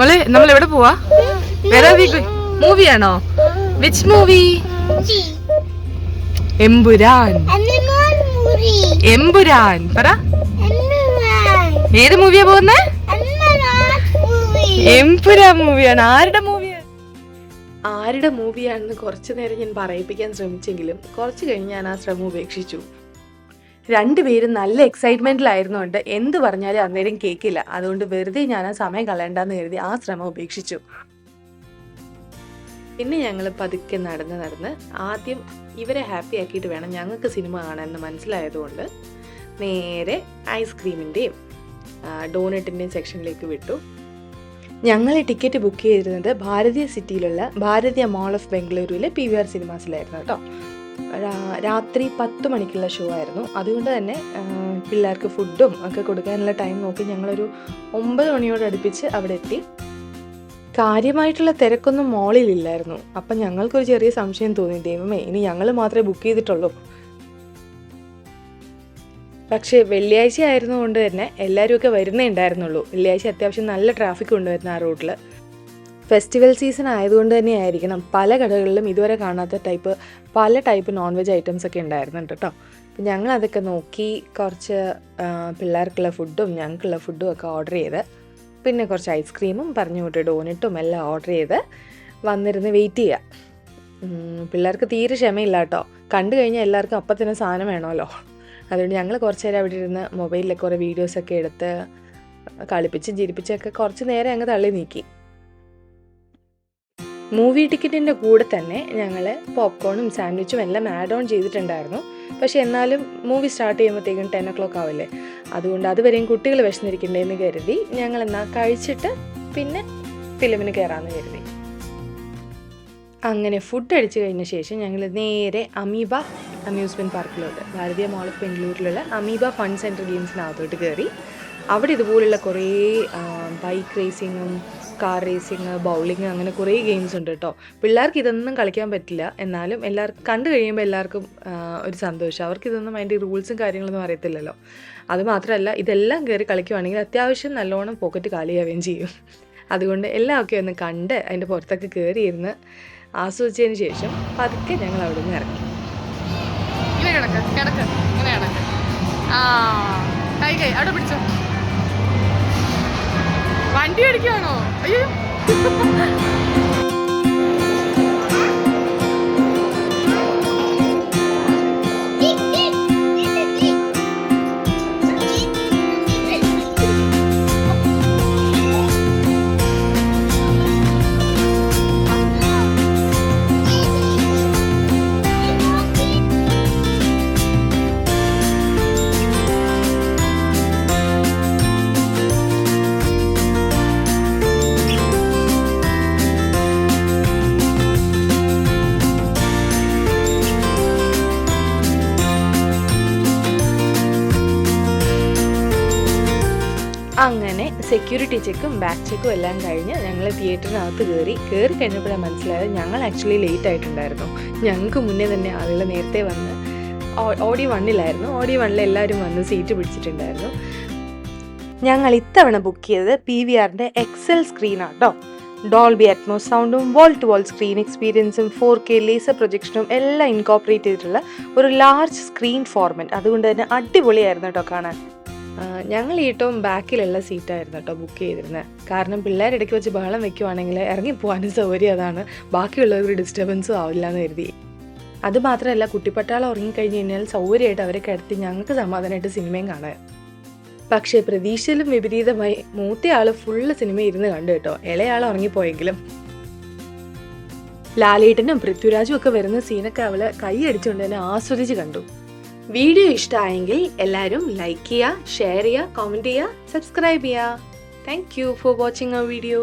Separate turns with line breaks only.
മോളെ നമ്മൾ എവിടെ പോവാ? വേറെ മൂവിയാണോ വിച്ച് മൂവി എമ്പുരാൻ. എമ്പുരാൻ. പറ. ഏത് മൂവിയാ പോകുന്നേ? എംപുരാ മൂവിയാണ് ആരുടെ മൂവിയാണ് ആരുടെ മൂവിയാണെന്ന് കുറച്ചു നേരം ഞാൻ പറയിപ്പിക്കാൻ ശ്രമിച്ചെങ്കിലും കുറച്ച് കഴിഞ്ഞ് ഞാൻ ആ ശ്രമം ഉപേക്ഷിച്ചു. രണ്ടുപേരും നല്ല എക്സൈറ്റ്മെന്റിലായിരുന്നുണ്ട് എന്ത് പറഞ്ഞാലും അന്നേരം കേൾക്കില്ല അതുകൊണ്ട് വെറുതെ ഞാൻ ആ സമയം കളയണ്ടെന്ന് കരുതി ആ ശ്രമം ഉപേക്ഷിച്ചു. പിന്നെ ഞങ്ങൾ പതുക്കെ നടന്ന് നടന്ന് ആദ്യം ഇവരെ ഹാപ്പി ആക്കിയിട്ട് വേണം ഞങ്ങൾക്ക് സിനിമ കാണാമെന്ന് മനസ്സിലായതുകൊണ്ട് നേരെ ഐസ്ക്രീമിന്റെയും ഡോണറ്റിന്റെയും സെക്ഷനിലേക്ക് വിട്ടു. ഞങ്ങൾ ടിക്കറ്റ് ബുക്ക് ചെയ്തിരുന്നത് ഭാരതീയ സിറ്റിയിലുള്ള ഭാരതീയ മാൾ ഓഫ് ബംഗളൂരുവിലെ പി വി ആർ സിനിമാസിലായിരുന്നു കേട്ടോ. രാത്രി പത്ത് മണിക്കുള്ള ഷോ ആയിരുന്നു. അതുകൊണ്ട് തന്നെ പിള്ളേർക്ക് ഫുഡും ഒക്കെ കൊടുക്കാനുള്ള ടൈം നോക്കി ഞങ്ങളൊരു ഒമ്പത് മണിയോട് അടുപ്പിച്ച് അവിടെ എത്തി. കാര്യമായിട്ടുള്ള തിരക്കൊന്നും മോളിലില്ലായിരുന്നു അപ്പം ഞങ്ങൾക്കൊരു ചെറിയ സംശയം തോന്നി. ദൈവമേ ഇനി ഞങ്ങൾ മാത്രമേ ബുക്ക് ചെയ്തിട്ടുള്ളൂ. പക്ഷേ വെള്ളിയാഴ്ച ആയിരുന്നുകൊണ്ട് തന്നെ എല്ലാവരും ഒക്കെ വരുന്നേ ഉണ്ടായിരുന്നുള്ളൂ. വെള്ളിയാഴ്ച അത്യാവശ്യം നല്ല ട്രാഫിക് ഉണ്ടായിരുന്നു ആ റൂട്ടിൽ ഫെസ്റ്റിവൽ സീസൺ ആയതുകൊണ്ട് തന്നെ ആയിരിക്കണം പല കടകളിലും ഇതുവരെ കാണാത്ത ടൈപ്പ് പല ടൈപ്പ് നോൺ വെജ് ഐറ്റംസ് ഒക്കെ ഉണ്ടായിരുന്നുണ്ട് കേട്ടോ. അപ്പം ഞങ്ങൾ അതൊക്കെ നോക്കി കുറച്ച് പിള്ളേർക്കുള്ള ഫുഡും ഞങ്ങൾക്കുള്ള ഫുഡും ഒക്കെ ഓർഡർ ചെയ്ത് പിന്നെ കുറച്ച് ഐസ്ക്രീമും പറഞ്ഞു വിട്ട് ഡോനറ്റും എല്ലാം ഓർഡർ ചെയ്ത് വന്നിരുന്ന് വെയിറ്റ് ചെയ്യുക പിള്ളേർക്ക് തീരെ ക്ഷമയില്ല കേട്ടോ. കണ്ടു കഴിഞ്ഞാൽ എല്ലാവർക്കും അപ്പം തന്നെ സാധനം വേണമല്ലോ. അതുകൊണ്ട് ഞങ്ങൾ കുറച്ച് നേരം അവിടെ ഇരുന്ന് മൊബൈലിൽ കുറേ വീഡിയോസൊക്കെ എടുത്ത് കളിപ്പിച്ചും ചിരിപ്പിച്ചൊക്കെ കുറച്ച് നേരം അങ്ങ് തള്ളി നീക്കി. മൂവി ടിക്കറ്റിന്റെ കൂടെ തന്നെ ഞങ്ങൾ പോപ്കോണും സാൻഡ്വിച്ചും എല്ലാം ആഡ് ഓൺ ചെയ്തിട്ടുണ്ടായിരുന്നു. പക്ഷേ എന്നാലും മൂവി സ്റ്റാർട്ട് ചെയ്യുമ്പോഴത്തേക്കും ടെൻ ഒ ക്ലോക്ക് ആവില്ലേ? അതുകൊണ്ട് അതുവരെയും കുട്ടികൾ വിശന്നിരിക്കണ്ടേന്ന് കരുതി ഞങ്ങൾ എന്നാൽ കഴിച്ചിട്ട് പിന്നെ ഫിലിമിന് കയറാമെന്ന് കരുതി. അങ്ങനെ ഫുഡ് അടിച്ചു കഴിഞ്ഞ ശേഷം ഞങ്ങൾ നേരെ അമീബ അമ്യൂസ്മെന്റ് പാർക്കിലോട്ട് ഭാരതീയ മോൾ ഓഫ് ബംഗളൂരിലുള്ള അമീബ ഫൺ സെന്റർ ഗെയിംസിനകത്തോട്ട് കയറി അവിടെ ഇതുപോലുള്ള കുറേ ബൈക്ക് റേസിങ്ങും കാർ റേസിങ് ബൗളിങ് അങ്ങനെ കുറേ ഗെയിംസ് ഉണ്ട് കേട്ടോ പിള്ളേർക്ക് ഇതൊന്നും കളിക്കാൻ പറ്റില്ല. എന്നാലും എല്ലാവർക്കും കണ്ടു കഴിയുമ്പോൾ എല്ലാവർക്കും ഒരു സന്തോഷം. അവർക്ക് ഇതൊന്നും അതിന്റെ റൂൾസും കാര്യങ്ങളൊന്നും അറിയത്തില്ലല്ലോ. അതുമാത്രമല്ല ഇതെല്ലാം കയറി കളിക്കുവാണെങ്കിൽ അത്യാവശ്യം നല്ലോണം പോക്കറ്റ് കാലിയാവുകയും ചെയ്യും. അതുകൊണ്ട് എല്ലാമൊക്കെ ഒന്ന് കണ്ട് അതിന്റെ പുറത്തൊക്കെ കയറി ഇരുന്ന് ആസ്വദിച്ചതിന് ശേഷം പതുക്കെ ഞങ്ങൾ അവിടെ നിന്ന് ഇറങ്ങി.
ഇങ്ങനെ ആ കൈ കൈ അവിടെ പിടിച്ചോ. വണ്ടി അടിക്കുവാണോ അയ്യോ.
അങ്ങനെ സെക്യൂരിറ്റി ചെക്കും ബാക്ക് ചെക്കും എല്ലാം കഴിഞ്ഞ് ഞങ്ങൾ തിയേറ്ററിനകത്ത് കയറി കയറി കഴിഞ്ഞപ്പോഴാണ് മനസ്സിലായത് ഞങ്ങൾ ആക്ച്വലി ലേറ്റ് ആയിട്ടുണ്ടായിരുന്നു. ഞങ്ങൾക്ക് മുന്നേ തന്നെ ആളുകൾ നേരത്തെ വന്ന് ഓഡി വണ്ണിലായിരുന്നു ഓഡി വണ്ണിൽ എല്ലാവരും വന്ന് സീറ്റ് പിടിച്ചിട്ടുണ്ടായിരുന്നു. ഞങ്ങൾ ഇത്തവണ ബുക്ക് ചെയ്തത് പി വി ആറിന്റെ എക്സൽ സ്ക്രീനാണ് കേട്ടോ ഡോൾബി അറ്റ്മോസ് സൗണ്ടും വോൾ ടു വോൾ സ്ക്രീൻ എക്സ്പീരിയൻസും ഫോർ കെ ലേസർ പ്രൊജക്ഷനും എല്ലാം ഇൻകോപ്പറേറ്റ് ചെയ്തിട്ടുള്ള ഒരു ലാർജ് സ്ക്രീൻ ഫോർമാറ്റ് അതുകൊണ്ട് തന്നെ അടിപൊളിയായിരുന്നു കേട്ടോ കാണാൻ. ഞങ്ങൾ ഈ ഏറ്റവും ബാക്കിലുള്ള സീറ്റായിരുന്നു കേട്ടോ ബുക്ക് ചെയ്തിരുന്നത് കാരണം പിള്ളേർ ഇടയ്ക്ക് വെച്ച് ബഹളം വെക്കുവാണെങ്കിൽ ഇറങ്ങിപ്പോകാനും സൗകര്യം അതാണ്. ബാക്കിയുള്ളവർക്ക് ഡിസ്റ്റർബൻസും ആവില്ല എന്ന് കരുതി. അതുമാത്രമല്ല കുട്ടിപ്പട്ടാളം ഉറങ്ങിക്കഴിഞ്ഞ് കഴിഞ്ഞാൽ സൗകര്യമായിട്ട് അവരെ കിടത്തി ഞങ്ങൾക്ക് സമാധാനമായിട്ട് സിനിമയും കാണാൻ. പക്ഷേ പ്രതീക്ഷയിലും വിപരീതമായി മൂത്തയാൾ ഫുള്ള് സിനിമ ഇരുന്ന് കണ്ടു കേട്ടോ. ഇളയാൾ ഉറങ്ങിപ്പോയെങ്കിലും. ലാലേട്ടനും പൃഥ്വിരാജും ഒക്കെ വരുന്ന സീനൊക്കെ അവൾ കൈയടിച്ചുകൊണ്ട് തന്നെ ആസ്വദിച്ച് കണ്ടു. വീഡിയോ ഇഷ്ടമായെങ്കിൽ എല്ലാവരും ലൈക്ക് ചെയ്യുക ഷെയർ ചെയ്യുക കോമെന്റ് ചെയ്യുക സബ്സ്ക്രൈബ് ചെയ്യുക thank you for watching our video